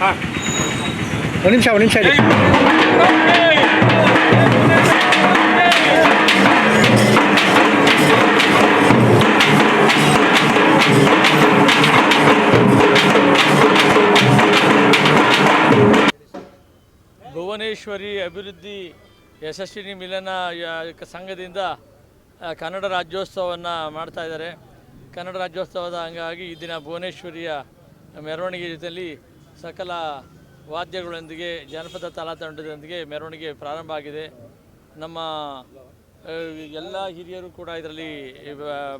ಹಾಂ ಒಂದು ಭುವನೇಶ್ವರಿ ಅಭಿವೃದ್ಧಿ ಯಶಸ್ವಿನಿ ಮಿಲನ ಸಂಘದಿಂದ ಕನ್ನಡ ರಾಜ್ಯೋತ್ಸವವನ್ನು ಮಾಡ್ತಾ ಇದ್ದಾರೆ. ಕನ್ನಡ ರಾಜ್ಯೋತ್ಸವದ ಅಂಗವಾಗಿ ಈ ದಿನ ಭುವನೇಶ್ವರಿಯ ಮೆರವಣಿಗೆ ಜೊತೆಯಲ್ಲಿ ಸಕಲ ವಾದ್ಯಗಳೊಂದಿಗೆ ಜನಪದ ತಾಳತಂಡದೊಂದಿಗೆ ಮೆರವಣಿಗೆ ಪ್ರಾರಂಭ ಆಗಿದೆ. ನಮ್ಮ ಎಲ್ಲ ಹಿರಿಯರು ಕೂಡ ಇದರಲ್ಲಿ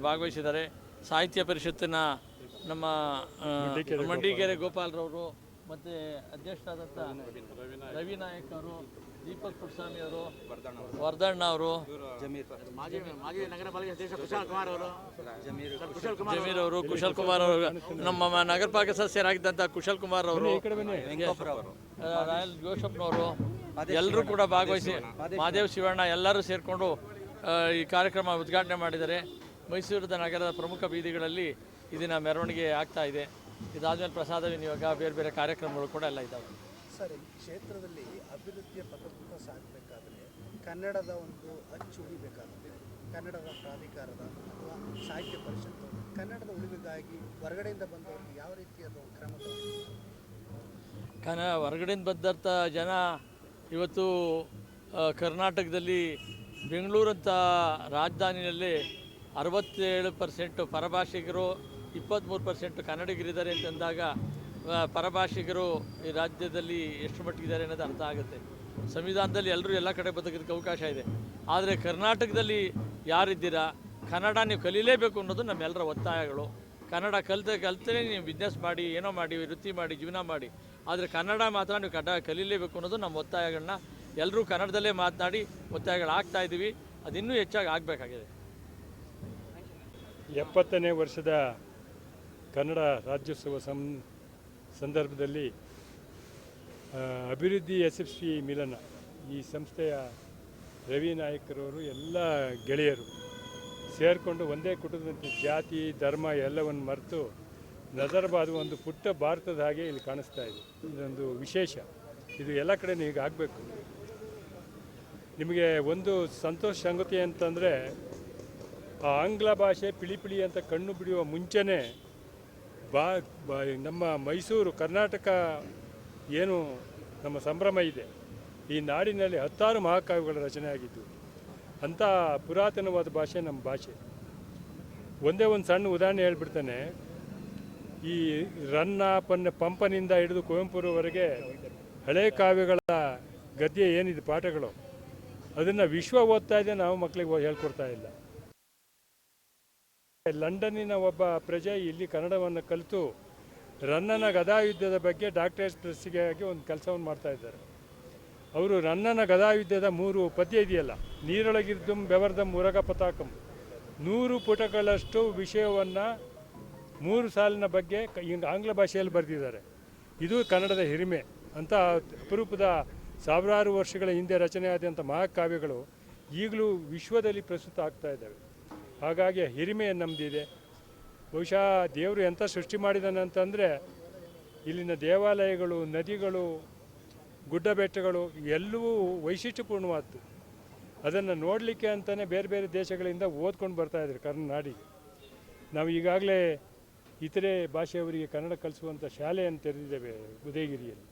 ಭಾಗವಹಿಸಿದ್ದಾರೆ. ಸಾಹಿತ್ಯ ಪರಿಷತ್ತಿನ ನಮ್ಮ ಮಂಡಿಗೆರೆ ಗೋಪಾಲ್ರವರು ಮತ್ತು ಅಧ್ಯಕ್ಷರಾದಂಥ ರವಿ ನಾಯಕ್ ಅವರು ದೀಪಕ್ ಪುಟ್ಸ್ವಾಮಿ ಅವರು ವರ್ಧಣ್ಣ ಅವರು ಜಮೀರ್. ಅವರು. ಕುಶಲ್ ಕುಮಾರ್ ಅವರು. ನಮ್ಮ ನಗರ ಪಾಲಿಕೆ ಸದಸ್ಯರಾಗಿದ್ದಂಥ ಕುಶಲ್ ಕುಮಾರ್ ಅವರು ರಾಯಲ್ ಜೋಶಪ್ನವರು ಎಲ್ಲರೂ ಕೂಡ ಭಾಗವಹಿಸಿ ಮಹಾದೇವ್ ಶಿವಣ್ಣ. ಎಲ್ಲರೂ ಸೇರಿಕೊಂಡು ಈ ಕಾರ್ಯಕ್ರಮ ಉದ್ಘಾಟನೆ ಮಾಡಿದ್ದಾರೆ ಮೈಸೂರದ ನಗರದ ಪ್ರಮುಖ ಬೀದಿಗಳಲ್ಲಿ ಇದನ್ನ ಮೆರವಣಿಗೆ ಆಗ್ತಾ ಇದೆ. ಇದಾದ್ಮೇಲೆ ಪ್ರಸಾದ ವಿನಿಯೋಗ ಬೇರೆ ಬೇರೆ ಕಾರ್ಯಕ್ರಮಗಳು ಕೂಡ ಎಲ್ಲ ಇದ್ದಾವೆ. ಸರ್ ಈ ಕ್ಷೇತ್ರದಲ್ಲಿ ಕನ್ನಡದ ಒಂದು ಅಚ್ಚು ಉಳಿಬೇಕಾಗುತ್ತೆ ಕನ್ನಡದ ಪ್ರಾಧಿಕಾರದ ಅಥವಾ ಸಾಹಿತ್ಯ ಪರಿಷತ್ತು. ಕನ್ನಡದ ಉಳಿವಿಗಾಗಿ ಹೊರಗಡೆಯಿಂದ ಬಂದವರಿಗೆ ಯಾವ ರೀತಿಯಾದ ಕ್ರಮ ಕನ್ನಡ ಕನ, ಹೊರಗಡೆಯಿಂದ ಬಂದಂಥ ಜನ ಇವತ್ತು ಕರ್ನಾಟಕದಲ್ಲಿ ಬೆಂಗಳೂರಂಥ ರಾಜಧಾನಿಯಲ್ಲಿ ಅರವತ್ತೇಳು ಪರ್ಸೆಂಟು ಪರಭಾಷಿಗರು, ಇಪ್ಪತ್ತ್ಮೂರು ಪರ್ಸೆಂಟ್ ಕನ್ನಡಿಗರಿದ್ದಾರೆ ಅಂತಂದಾಗ ಪರಭಾಷಿಗರು ಈ ರಾಜ್ಯದಲ್ಲಿ ಎಷ್ಟು ಮಟ್ಟಿಗಿದ್ದಾರೆ ಅನ್ನೋದು ಅರ್ಥ ಆಗುತ್ತೆ. ಸಂವಿಧಾನದಲ್ಲಿ ಎಲ್ಲರೂ ಎಲ್ಲ ಕಡೆ ಬದುಕೋದಕ್ಕೆ ಅವಕಾಶ ಇದೆ. ಆದರೆ ಕರ್ನಾಟಕದಲ್ಲಿ ಯಾರಿದ್ದೀರಾ? ಕನ್ನಡ ನೀವು ಕಲೀಲೇಬೇಕು ಅನ್ನೋದು ನಮ್ಮೆಲ್ಲರ ಒತ್ತಾಯಗಳು. ಕನ್ನಡ ಕಲಿತೆ ಕಲಿತೇ ನೀವು ಬಿಸ್ನೆಸ್ ಮಾಡಿ, ಏನೋ ಮಾಡಿ, ವೃತ್ತಿ ಮಾಡಿ, ಜೀವನ ಮಾಡಿ. ಆದರೆ ಕನ್ನಡ ಮಾತ್ರ ನೀವು ಕನ್ನಡ ಕಲೀಲೇಬೇಕು ಅನ್ನೋದು ನಮ್ಮ ಒತ್ತಾಯಗಳನ್ನ ಎಲ್ಲರೂ ಕನ್ನಡದಲ್ಲೇ ಮಾತನಾಡಿ ಒತ್ತಾಯಗಳು ಆಗ್ತಾ ಇದ್ದೀವಿ. ಅದಿನ್ನೂ ಹೆಚ್ಚಾಗಿ ಆಗಬೇಕಾಗಿದೆ. ಎಪ್ಪತ್ತನೇ ವರ್ಷದ ಕನ್ನಡ ರಾಜ್ಯೋತ್ಸವ ಸಂದರ್ಭದಲ್ಲಿ ಅಭಿವೃದ್ಧಿ ಯಶಸ್ವಿ ಮಿಲನ. ಈ ಸಂಸ್ಥೆಯ ರವಿ ನಾಯಕರವರು ಎಲ್ಲ ಗೆಳೆಯರು ಸೇರಿಕೊಂಡು ಒಂದೇ ಕುಟುಂಬದ ಜಾತಿ, ಧರ್ಮ ಎಲ್ಲವನ್ನು ಮರೆತು ನಜರಬಾದ್ ಒಂದು ಪುಟ್ಟ ಭಾರತದ ಹಾಗೆ ಇಲ್ಲಿ ಕಾಣಿಸ್ತಾ ಇದೆ. ಇದೊಂದು ವಿಶೇಷ. ಇದು ಎಲ್ಲ ಕಡೆ ಈಗ ಆಗಬೇಕು. ನಿಮಗೆ ಒಂದು ಸಂತೋಷ ಸಂಗತಿ ಅಂತಂದರೆ, ಆ ಆಂಗ್ಲ ಭಾಷೆ ಪಿಳಿಪಿಳಿ ಪಿಳಿ ಅಂತ ಕಣ್ಣು ಬಿಡುವ ಮುಂಚೆನೇ ಬಾ, ನಮ್ಮ ಮೈಸೂರು, ಕರ್ನಾಟಕ ಏನು ನಮ್ಮ ಸಂಭ್ರಮ ಇದೆ. ಈ ನಾಡಿನಲ್ಲಿ ಹತ್ತಾರು ಮಹಾಕಾವ್ಯಗಳ ರಚನೆ ಆಗಿದ್ದು, ಅಂಥ ಪುರಾತನವಾದ ಭಾಷೆ ನಮ್ಮ ಭಾಷೆ. ಒಂದೇ ಒಂದು ಸಣ್ಣ ಉದಾಹರಣೆ ಹೇಳ್ಬಿಡ್ತಾನೆ. ಈ ರನ್ನ ಪನ್ನ ಪಂಪನಿಂದ ಹಿಡಿದು ಕುವೆಂಪುರವರೆಗೆ ಹಳೆ ಕಾವ್ಯಗಳ ಗದ್ಯ ಏನಿದೆ, ಪಾಠಗಳು, ಅದನ್ನು ವಿಶ್ವ ಓದ್ತಾ ಇದೆ, ನಾವು ಮಕ್ಕಳಿಗೆ ಹೇಳ್ಕೊಡ್ತಾ ಇಲ್ಲ. ಲಂಡನ್ನಿನ ಒಬ್ಬ ಪ್ರಜೆ ಇಲ್ಲಿ ಕನ್ನಡವನ್ನು ಕಲಿತು ರನ್ನನ ಗದಾಯುದ್ಧದ ಬಗ್ಗೆ ಡಾಕ್ಟರೇಟ್ ಪ್ರೆಸ್ಸಿಗಾಗಿ ಒಂದು ಕೆಲಸವನ್ನು ಮಾಡ್ತಾ ಇದ್ದಾರೆ. ಅವರು ರನ್ನನ ಗದಾಯುದ್ಧದ ಮೂರು ಪದ್ಯ ಇದೆಯಲ್ಲ, ನೀರೊಳಗಿರ್ದುಂ ಬೆವರ್ದ ಉರಗ ಪತಾಕಂ. ನೂರು ಪುಟಗಳಷ್ಟು ವಿಷಯವನ್ನು ಮೂರು ಸಾಲಿನ ಬಗ್ಗೆ ಆಂಗ್ಲ ಭಾಷೆಯಲ್ಲಿ ಬರೆದಿದ್ದಾರೆ. ಇದು ಕನ್ನಡದ ಹಿರಿಮೆ ಅಂತ ಅಪರೂಪದ ಸಾವಿರಾರು ವರ್ಷಗಳ ಹಿಂದೆ ರಚನೆಯಾದಂಥ ಮಹಾಕಾವ್ಯಗಳು ಈಗಲೂ ವಿಶ್ವದಲ್ಲಿ ಪ್ರಸ್ತುತ ಆಗ್ತಾ ಇದ್ದಾವೆ. ಹಾಗಾಗಿ ಹಿರಿಮೆ ನಮ್ಮದಿದೆ ಬಹುಶಃ ದೇವರು ಎಂಥ ಸೃಷ್ಟಿ ಮಾಡಿದಾನೆ ಅಂತಂದರೆ ಇಲ್ಲಿನ ದೇವಾಲಯಗಳು, ನದಿಗಳು, ಗುಡ್ಡ ಬೆಟ್ಟಗಳು, ಎಲ್ಲವೂ ವೈಶಿಷ್ಟ್ಯಪೂರ್ಣವಾದ್ದು. ಅದನ್ನು ನೋಡಲಿಕ್ಕೆ ಅಂತಲೇ ಬೇರೆ ಬೇರೆ ದೇಶಗಳಿಂದ ಓದ್ಕೊಂಡು ಬರ್ತಾ ಇದ್ದಾರೆ ಕರ್ನಾಡಿಗೆ ನಾವು ಈಗಾಗಲೇ ಇತರೆ ಭಾಷೆಯವರಿಗೆ ಕನ್ನಡ ಕಲಿಸುವಂಥ ಶಾಲೆಯನ್ನು ತೆರೆದಿದ್ದೇವೆ ಉದಯಗಿರಿಯಲ್ಲಿ.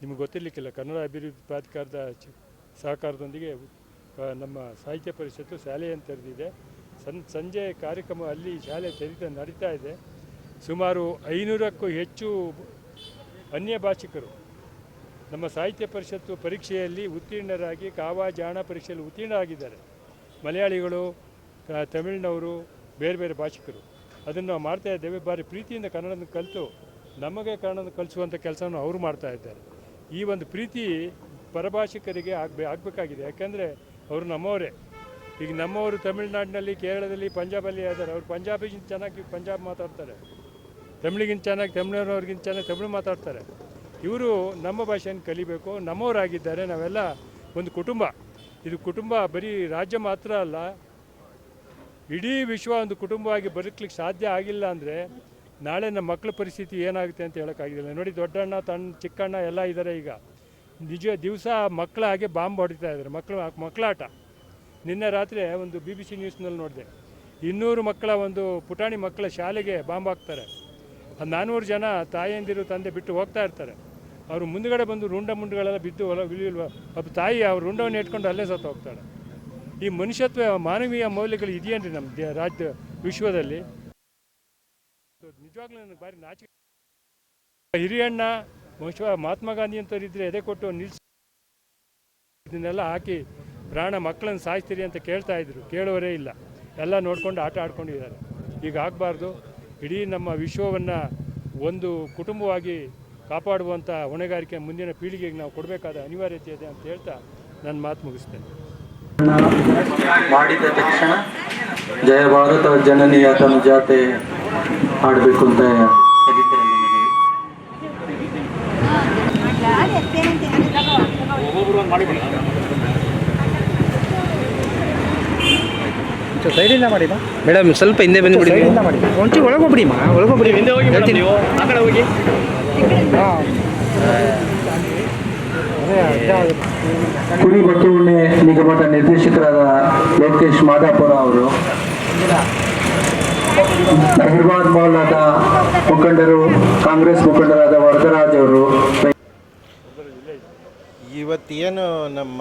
ನಿಮಗೆ ಗೊತ್ತಿರಲಿಕ್ಕಿಲ್ಲ, ಕನ್ನಡ ಅಭಿವೃದ್ಧಿ ಪ್ರಾಧಿಕಾರದ ಸಹಕಾರದೊಂದಿಗೆ ನಮ್ಮ ಸಾಹಿತ್ಯ ಪರಿಷತ್ತು ಶಾಲೆಯನ್ನು ತೆರೆದಿದೆ. ಸನ್ ಸಂಜೆ ಕಾರ್ಯಕ್ರಮ ಅಲ್ಲಿ ಶಾಲೆ ಸೇರಿದ ನಡೀತಾ ಇದೆ. ಸುಮಾರು ಐನೂರಕ್ಕೂ ಹೆಚ್ಚು ಅನ್ಯ ಭಾಷಿಕರು ನಮ್ಮ ಸಾಹಿತ್ಯ ಪರಿಷತ್ತು ಪರೀಕ್ಷೆಯಲ್ಲಿ ಉತ್ತೀರ್ಣರಾಗಿ ಕಾವಾ ಜಾಣ ಪರೀಕ್ಷೆಯಲ್ಲಿ ಉತ್ತೀರ್ಣರಾಗಿದ್ದಾರೆ. ಮಲಯಾಳಿಗಳು ತಮಿಳ್ನವರು, ಬೇರೆ ಬೇರೆ ಭಾಷಿಕರು. ಅದನ್ನು ನಾವು ಮಾಡ್ತಾ ಇದ್ದೇವೆ. ಭಾರಿ ಪ್ರೀತಿಯಿಂದ ಕನ್ನಡನ ಕಲಿತು ನಮಗೆ ಕನ್ನಡನ ಕಲಿಸುವಂಥ ಕೆಲಸವನ್ನು ಅವರು ಮಾಡ್ತಾ ಇದ್ದಾರೆ. ಈ ಒಂದು ಪ್ರೀತಿ ಪರಭಾಷಿಕರಿಗೆ ಆಗಬೇ, ಆಗಬೇಕಾಗಿದೆ. ಯಾಕೆಂದರೆ ಅವರು ನಮ್ಮವರೇ. ಈಗ ನಮ್ಮವರು ತಮಿಳ್ನಾಡಿನಲ್ಲಿ, ಕೇರಳದಲ್ಲಿ ಪಂಜಾಬಲ್ಲಿ ಇದ್ದಾರೆ. ಅವ್ರು ಪಂಜಾಬಿಗಿಂತ ಚೆನ್ನಾಗಿ ಪಂಜಾಬ್ ಮಾತಾಡ್ತಾರೆ. ತಮಿಳಿಗಿಂತ ಚೆನ್ನಾಗಿ ತಮಿಳಿನವ್ರಿಗಿಂತ ಚೆನ್ನಾಗಿ ತಮಿಳು ಮಾತಾಡ್ತಾರೆ. ಇವರು ನಮ್ಮ ಭಾಷೆಯನ್ನು ಕಲಿಬೇಕು. ನಮ್ಮವರಾಗಿದ್ದಾರೆ. ನಾವೆಲ್ಲ ಒಂದು ಕುಟುಂಬ. ಇದು ಕುಟುಂಬ ಬರೀ ರಾಜ್ಯ ಮಾತ್ರ ಅಲ್ಲ, ಇಡೀ ವಿಶ್ವ ಒಂದು ಕುಟುಂಬವಾಗಿ ಬದುಕಲಿಕ್ಕೆ ಸಾಧ್ಯ ಆಗಿಲ್ಲ ಅಂದರೆ ನಾಳೆ ನಮ್ಮ ಮಕ್ಕಳ ಪರಿಸ್ಥಿತಿ ಏನಾಗುತ್ತೆ ಅಂತ ಹೇಳೋಕ್ಕಾಗಿಲ್ಲ. ನೋಡಿ, ದೊಡ್ಡಣ್ಣ ತಣ್ಣ ಚಿಕ್ಕಣ್ಣ ಎಲ್ಲ ಇದ್ದಾರೆ ಈಗ. ನಿಜ ದಿವಸ ಮಕ್ಕಳ ಹಾಗೆ ಬಾಂಬ್ ಹೊಡಿತಾ ಇದ್ದಾರೆ. ಮಕ್ಕಳು ಮಕ್ಕಳಾಟ. ನಿನ್ನೆ ರಾತ್ರಿ ಒಂದು ಬಿ ಬಿ ಸಿ ನ್ಯೂಸ್ನಲ್ಲಿ ನೋಡಿದೆ. ಇನ್ನೂರು ಮಕ್ಕಳ ಒಂದು ಪುಟಾಣಿ ಮಕ್ಕಳ ಶಾಲೆಗೆ ಬಾಂಬ್ ಹಾಕ್ತಾರೆ. ನಾನ್ನೂರು ಜನ ತಾಯಿಯಂದಿರು ತಂದೆ ಬಿಟ್ಟು ಹೋಗ್ತಾ ಇರ್ತಾರೆ. ಅವರು ಮುಂದುಗಡೆ ಬಂದು ರುಂಡ ಮುಂಡುಗಳೆಲ್ಲ ಬಿದ್ದು ಹೊಲ ಒಬ್ಬ ತಾಯಿ ಅವ್ರ ರುಂಡವನ್ನು ಇಟ್ಕೊಂಡು ಅಲ್ಲೇ ಸತ್ತು ಹೋಗ್ತಾಳೆ. ಈ ಮನುಷ್ಯತ್ವ ಮಾನವೀಯ ಮೌಲ್ಯಗಳು ಇದೆಯೇನ್ರಿ ನಮ್ಮ ದೇ- ರಾಜ್ಯ ವಿಶ್ವದಲ್ಲಿ? ನಿಜವಾಗ್ಲೂ ನನಗೆ ಭಾರಿ ನಾಚಿಕೆ. ಹಿರಿಯಣ್ಣ ಮಹಾತ್ಮ ಗಾಂಧಿ ಅಂತವ್ರು ಇದ್ದರೆ ಎದೆ ಕೊಟ್ಟು ನಿಲ್ಸಿ ಇದನ್ನೆಲ್ಲ ಹಾಕಿ ಪ್ರಾಣ ಮಕ್ಕಳನ್ನು ಸಾಯಿಸ್ತೀರಿ ಅಂತ ಕೇಳ್ತಾ ಇದ್ರು. ಕೇಳೋರೇ ಇಲ್ಲ. ಎಲ್ಲ ನೋಡ್ಕೊಂಡು ಆಟ ಆಡ್ಕೊಂಡಿದ್ದಾರೆ. ಈಗ ಆಗಬಾರ್ದು. ಇಡೀ ನಮ್ಮ ವಿಶ್ವವನ್ನು ಒಂದು ಕುಟುಂಬವಾಗಿ ಕಾಪಾಡುವಂಥ ಹೊಣೆಗಾರಿಕೆ ಮುಂದಿನ ಪೀಳಿಗೆಗೆ ನಾವು ಕೊಡಬೇಕಾದ ಅನಿವಾರ್ಯತೆ ಇದೆ ಅಂತ ಹೇಳ್ತಾ ನನ್ನ ಮಾತು ಮುಗಿಸ್ತೇನೆ. ಮಾಡಿದ ತಕ್ಷಣ ಜಯ ಭಾರತ ಜನನಿಯ ತನ್ನ ಜಾತೆ ಆಡಬೇಕು ಅಂತ ತೆಗಿತಿರಲಿ ಸೈಡಿಂದ ಮಾಡಿ ಮಾ ಮೇಡಮ್ ಸ್ವಲ್ಪ ಹಿಂದೆ ಬಂದುಬಿಡಿ ಸೈಡಿಂದ ಮಾಡಿ ಒಂಚೂರು ಬಿಡಿ ಮಾ ಒಳಗೋಗ್ಬಿಡಿ ಹಿಂದೆ ಹೋಗಿ ಹೇಳ್ತೀನಿ. ಆ ಕಡೆ ಹೋಗಿ. ಹಾಂ. ಕುರಿ ಬಟ್ಟೆ ಆಗುತ್ತೆ. ನಿಗಮದ ನಿರ್ದೇಶಕರಾದ ಲೋಕೇಶ್ ಮಾದಾಪುರ ಅವರು ನಗರವಾದ ಮೌಲಾದ ಮುಖಂಡರು ಕಾಂಗ್ರೆಸ್ ಮುಖಂಡರಾದ ವರದರಾಜ್ ಅವರು ಇವತ್ತೇನು ನಮ್ಮ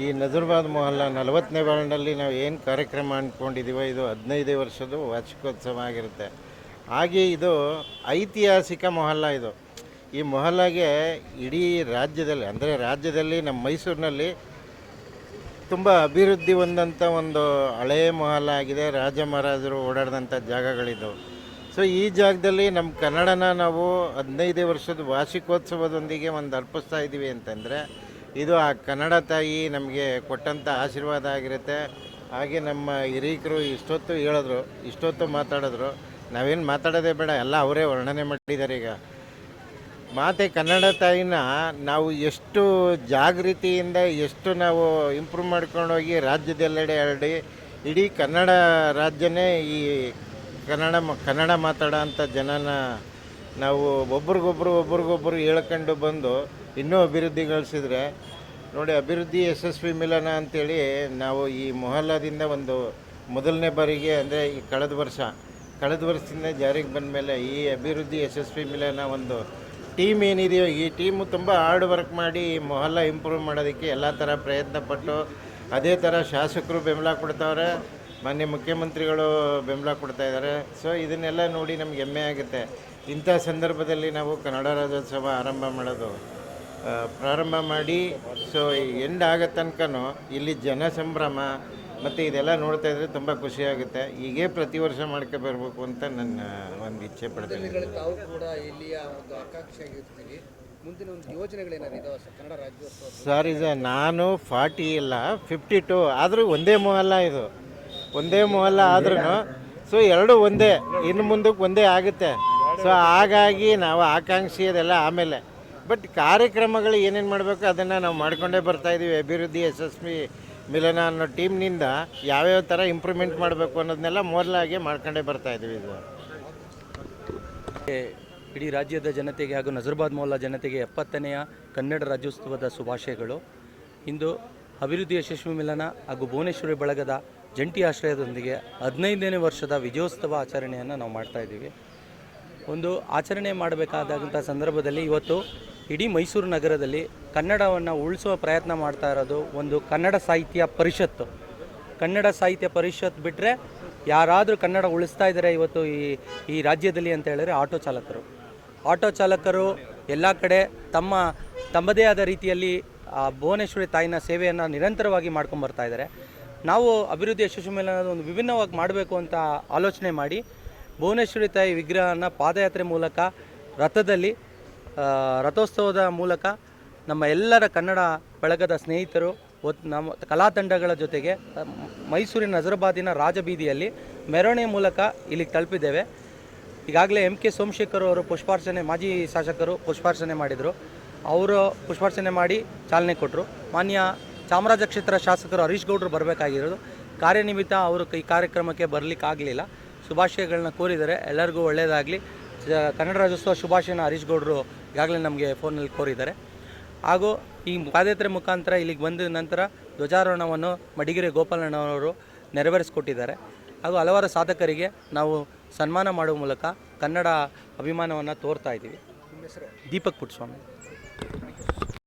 ಈ ನಜರ್ಬಾದ್ ಮೊಹಲ್ಲ ನಲವತ್ತನೇ ವಾರ್ಡ್ನಲ್ಲಿ ನಾವು ಏನು ಕಾರ್ಯಕ್ರಮ ಅಂದ್ಕೊಂಡಿದ್ದೀವೋ ಇದು ಹದಿನೈದೇ ವರ್ಷದ ವಾರ್ಷಿಕೋತ್ಸವ ಆಗಿರುತ್ತೆ. ಹಾಗೆ ಇದು ಐತಿಹಾಸಿಕ ಮೊಹಲ್ಲ ಇದು. ಈ ಮೊಹಲ್ಲಾಗೆ ಇಡೀ ರಾಜ್ಯದಲ್ಲಿ, ಅಂದರೆ ರಾಜ್ಯದಲ್ಲಿ ನಮ್ಮ ಮೈಸೂರಿನಲ್ಲಿ ತುಂಬ ಅಭಿವೃದ್ಧಿ ಹೊಂದಂಥ ಒಂದು ಹಳೆಯ ಮೊಹಲ್ಲ ಆಗಿದೆ. ರಾಜ ಮಹಾರಾಜರು ಓಡಾಡಿದಂಥ ಜಾಗಗಳಿದ್ದವು ಸೊ ಈ ಜಾಗದಲ್ಲಿ ನಮ್ಮ ಕನ್ನಡನ ನಾವು ಹದಿನೈದೇ ವರ್ಷದ ವಾರ್ಷಿಕೋತ್ಸವದೊಂದಿಗೆ ಒಂದು ಅರ್ಪಿಸ್ತಾ ಇದ್ದೀವಿ ಅಂತಂದರೆ ಇದು ಆ ಕನ್ನಡ ತಾಯಿ ನಮಗೆ ಕೊಟ್ಟಂಥ ಆಶೀರ್ವಾದ ಆಗಿರುತ್ತೆ. ಹಾಗೆ ನಮ್ಮ ಹಿರೀಕರು ಇಷ್ಟೊತ್ತು ಹೇಳಿದ್ರು, ಇಷ್ಟೊತ್ತು ಮಾತಾಡಿದ್ರು. ನಾವೇನು ಮಾತಾಡೋದೇ ಬೇಡ, ಎಲ್ಲ ಅವರೇ ವರ್ಣನೆ ಮಾಡಿದ್ದಾರೆ ಈಗ. ಮಾತೆ ಕನ್ನಡ ತಾಯಿನ ನಾವು ಎಷ್ಟು ಜಾಗೃತಿಯಿಂದ ಎಷ್ಟು ನಾವು ಇಂಪ್ರೂವ್ ಮಾಡ್ಕೊಂಡೋಗಿ ರಾಜ್ಯದೆಲ್ಲೆಡೆ ಹರಡಿ ಇಡೀ ಕನ್ನಡ ರಾಜ್ಯನೇ ಈ ಕನ್ನಡ ಕನ್ನಡ ಮಾತಾಡೋ ಅಂಥ ಜನನ ನಾವು ಒಬ್ರಿಗೊಬ್ರು ಒಬ್ರಿಗೊಬ್ರು ಹೇಳ್ಕೊಂಡು ಬಂದು ಇನ್ನೂ ಅಭಿವೃದ್ಧಿಗೊಳಿಸಿದ್ರೆ ನೋಡಿ ಅಭಿವೃದ್ಧಿ ಯಶಸ್ವಿ ಮಿಲನ ಅಂತೇಳಿ ನಾವು ಈ ಮೊಹಲ್ಲಾದಿಂದ ಒಂದು ಮೊದಲನೇ ಬಾರಿಗೆ ಅಂದರೆ ಈ ಕಳೆದ ವರ್ಷ, ಕಳೆದ ವರ್ಷದಿಂದ ಜಾರಿಗೆ ಬಂದ ಮೇಲೆ ಈ ಅಭಿವೃದ್ಧಿ ಯಶಸ್ವಿ ಮಿಲನ ಒಂದು ಟೀಮ್ ಏನಿದೆಯೋ, ಈ ಟೀಮು ತುಂಬ ಹಾರ್ಡ್ ವರ್ಕ್ ಮಾಡಿ ಈ ಮೊಹಲ್ಲ ಇಂಪ್ರೂವ್ ಮಾಡೋದಕ್ಕೆ ಎಲ್ಲ ಥರ ಪ್ರಯತ್ನ ಪಟ್ಟು, ಅದೇ ಥರ ಶಾಸಕರು ಬೆಂಬಲ ಕೊಡ್ತಾವ್ರೆ, ಮಾನ್ಯ ಮುಖ್ಯಮಂತ್ರಿಗಳು ಬೆಂಬಲ ಕೊಡ್ತಾ ಇದ್ದಾರೆ ಸೊ ಇದನ್ನೆಲ್ಲ ನೋಡಿ ನಮ್ಗೆ ಹೆಮ್ಮೆ ಆಗುತ್ತೆ. ಇಂಥ ಸಂದರ್ಭದಲ್ಲಿ ನಾವು ಕನ್ನಡ ರಾಜ್ಯೋತ್ಸವ ಆರಂಭ ಮಾಡೋದು ಪ್ರಾರಂಭ ಮಾಡಿ ಸೊ ಎಂಡ್ ಆಗೋ ತನಕನೂ ಇಲ್ಲಿ ಜನ ಸಂಭ್ರಮ ಮತ್ತು ಇದೆಲ್ಲ ನೋಡ್ತಾ ಇದ್ರೆ ತುಂಬ ಖುಷಿಯಾಗುತ್ತೆ ಹೀಗೆ ಪ್ರತಿ ವರ್ಷ ಮಾಡ್ಕೊ ಬರಬೇಕು ಅಂತ ನನ್ನ ಒಂದು ಇಚ್ಛೆ ಪಡ್ತೀನಿ. ತಾವು ಕೂಡ ಇಲ್ಲಿಯ ಒಂದು ಆಕಾಂಕ್ಷೆಯಾಗಿರ್ತೀರಿ. ಮುಂದಿನ ಒಂದು ಯೋಜನೆಗಳೇನಾದ್ರು ಇದಾವೆ ಸರ್? ಕನ್ನಡ ರಾಜ್ಯೋತ್ಸವ ಸರ್ ಇದು ನಾನು ಫಾರ್ಟಿ ಇಲ್ಲ ಫಿಫ್ಟಿ ಟು ಆದರೂ ಒಂದೇ ಮೊಹಲ್ಲ ಇದು. ಒಂದೇ ಮೊಹಲ್ಲ ಆದ್ರೂ ಸೊ ಎರಡು ಒಂದೇ. ಇನ್ನು ಮುಂದಕ್ಕೆ ಒಂದೇ ಆಗುತ್ತೆ. ಸೊ ಹಾಗಾಗಿ ನಾವು ಆಕಾಂಕ್ಷಿ ಅದೆಲ್ಲ ಆಮೇಲೆ. ಬಟ್ ಕಾರ್ಯಕ್ರಮಗಳು ಏನೇನು ಮಾಡಬೇಕು ಅದನ್ನು ನಾವು ಮಾಡ್ಕೊಂಡೇ ಬರ್ತಾ ಇದೀವಿ. ಅಭಿವೃದ್ಧಿ, ಯಶಸ್ವಿ ಮಿಲನ ಅನ್ನೋ ಟೀಮ್ನಿಂದ ಯಾವ್ಯಾವ ಥರ ಇಂಪ್ರೂವ್ಮೆಂಟ್ ಮಾಡಬೇಕು ಅನ್ನೋದನ್ನೆಲ್ಲ ಮೊದಲಾಗಿ ಮಾಡ್ಕೊಂಡೇ ಬರ್ತಾ ಇದ್ದೀವಿ ಇದು ಇಡೀ ರಾಜ್ಯದ ಜನತೆಗೆ ಹಾಗೂ ನಜರ್ಬಾದ್ ಮೊಹಲ್ಲಾ ಜನತೆಗೆ ಎಪ್ಪತ್ತನೆಯ ಕನ್ನಡ ರಾಜ್ಯೋತ್ಸವದ ಶುಭಾಶಯಗಳು. ಇಂದು ಅಭಿವೃದ್ಧಿ, ಯಶಸ್ವಿ ಮಿಲನ ಹಾಗೂ ಭುವನೇಶ್ವರಿ ಬಳಗದ ಜಂಟಿ ಆಶ್ರಯದೊಂದಿಗೆ ಹದಿನೈದನೇ ವರ್ಷದ ವಿಜಯೋತ್ಸವ ಆಚರಣೆಯನ್ನು ನಾವು ಮಾಡ್ತಾ ಇದ್ದೀವಿ ಒಂದು ಆಚರಣೆ ಮಾಡಬೇಕಾದಂಥ ಸಂದರ್ಭದಲ್ಲಿ ಇವತ್ತು ಇಡೀ ಮೈಸೂರು ನಗರದಲ್ಲಿ ಕನ್ನಡವನ್ನು ಉಳಿಸುವ ಪ್ರಯತ್ನ ಮಾಡ್ತಾ ಇರೋದು ಒಂದು ಕನ್ನಡ ಸಾಹಿತ್ಯ ಪರಿಷತ್ತು. ಕನ್ನಡ ಸಾಹಿತ್ಯ ಪರಿಷತ್ ಬಿಟ್ಟರೆ ಯಾರಾದರೂ ಕನ್ನಡ ಉಳಿಸ್ತಾ ಇದ್ದಾರೆ ಇವತ್ತು ಈ ಈ ರಾಜ್ಯದಲ್ಲಿ ಅಂತ ಹೇಳಿದ್ರೆ ಆಟೋ ಚಾಲಕರು. ಆಟೋ ಚಾಲಕರು ಎಲ್ಲ ಕಡೆ ತಮ್ಮ, ತಮ್ಮದೇ ಆದ ರೀತಿಯಲ್ಲಿ ಆ ಭುವನೇಶ್ವರಿ ತಾಯಿನ ಸೇವೆಯನ್ನು ನಿರಂತರವಾಗಿ ಮಾಡ್ಕೊಂಡು ಬರ್ತಾ ಇದ್ದಾರೆ. ನಾವು ಅಭಿವೃದ್ಧಿ ಯಶಸ್ವಿ ಮೇಲೆ ಒಂದು ವಿಭಿನ್ನವಾಗಿ ಮಾಡಬೇಕು ಅಂತ ಆಲೋಚನೆ ಮಾಡಿ ಭುವನೇಶ್ವರಿ ತಾಯಿ ವಿಗ್ರಹನ ಪಾದಯಾತ್ರೆ ಮೂಲಕ ರಥದಲ್ಲಿ ರಥೋತ್ಸವದ ಮೂಲಕ ನಮ್ಮ ಎಲ್ಲರ ಕನ್ನಡ ಬಳಗದ ಸ್ನೇಹಿತರು, ಒತ್- ನಮ್ಮ ಕಲಾ ತಂಡಗಳ ಜೊತೆಗೆ ಮೈಸೂರಿನ ನಜರಬಾದಿನ ರಾಜಬೀದಿಯಲ್ಲಿ ಮೆರವಣಿಗೆ ಮೂಲಕ ಇಲ್ಲಿಗೆ ತಲುಪಿದ್ದೇವೆ. ಈಗಾಗಲೇ ಎಂ ಕೆ ಸೋಮಶೇಖರ್ ಅವರು ಪುಷ್ಪಾರ್ಚನೆ, ಮಾಜಿ ಶಾಸಕರು ಪುಷ್ಪಾರ್ಚನೆ ಮಾಡಿದರು. ಅವರು ಪುಷ್ಪಾರ್ಚನೆ ಮಾಡಿ ಚಾಲನೆ ಕೊಟ್ಟರು ಮಾನ್ಯ ಚಾಮರಾಜ ಕ್ಷೇತ್ರ ಶಾಸಕರು ಹರೀಶ್ ಗೌಡರು ಬರಬೇಕಾಗಿರೋದು. ಕಾರ್ಯನಿಮಿತ್ತ ಅವರು ಈ ಕಾರ್ಯಕ್ರಮಕ್ಕೆ ಬರಲಿಕ್ಕಾಗಲಿಲ್ಲ. ಶುಭಾಶಯಗಳನ್ನ ಕೋರಿದರೆ ಎಲ್ಲರಿಗೂ ಒಳ್ಳೆಯದಾಗಲಿ. ಕನ್ನಡ ರಾಜ್ಯೋತ್ಸವ ಶುಭಾಶಯನ ಹರೀಶ್ ಗೌಡರು ಈಗಾಗಲೇ ನಮಗೆ ಫೋನಲ್ಲಿ ಕೋರಿದ್ದಾರೆ. ಹಾಗೂ ಈ ಪಾದಯಾತ್ರೆ ಮುಖಾಂತರ ಇಲ್ಲಿಗೆ ಬಂದ ನಂತರ ಧ್ವಜಾರೋಹಣವನ್ನು ಮಡಿಗೆರೆ ಗೋಪಾಲಣ್ಣವರು ನೆರವೇರಿಸಿಕೊಟ್ಟಿದ್ದಾರೆ. ಹಾಗೂ ಹಲವಾರು ಸಾಧಕರಿಗೆ ನಾವು ಸನ್ಮಾನ ಮಾಡುವ ಮೂಲಕ ಕನ್ನಡ ಅಭಿಮಾನವನ್ನು ತೋರ್ತಾ ಇದ್ದೀವಿ. ದೀಪಕ್ ಪುಟ್ಟಸ್ವಾಮಿ.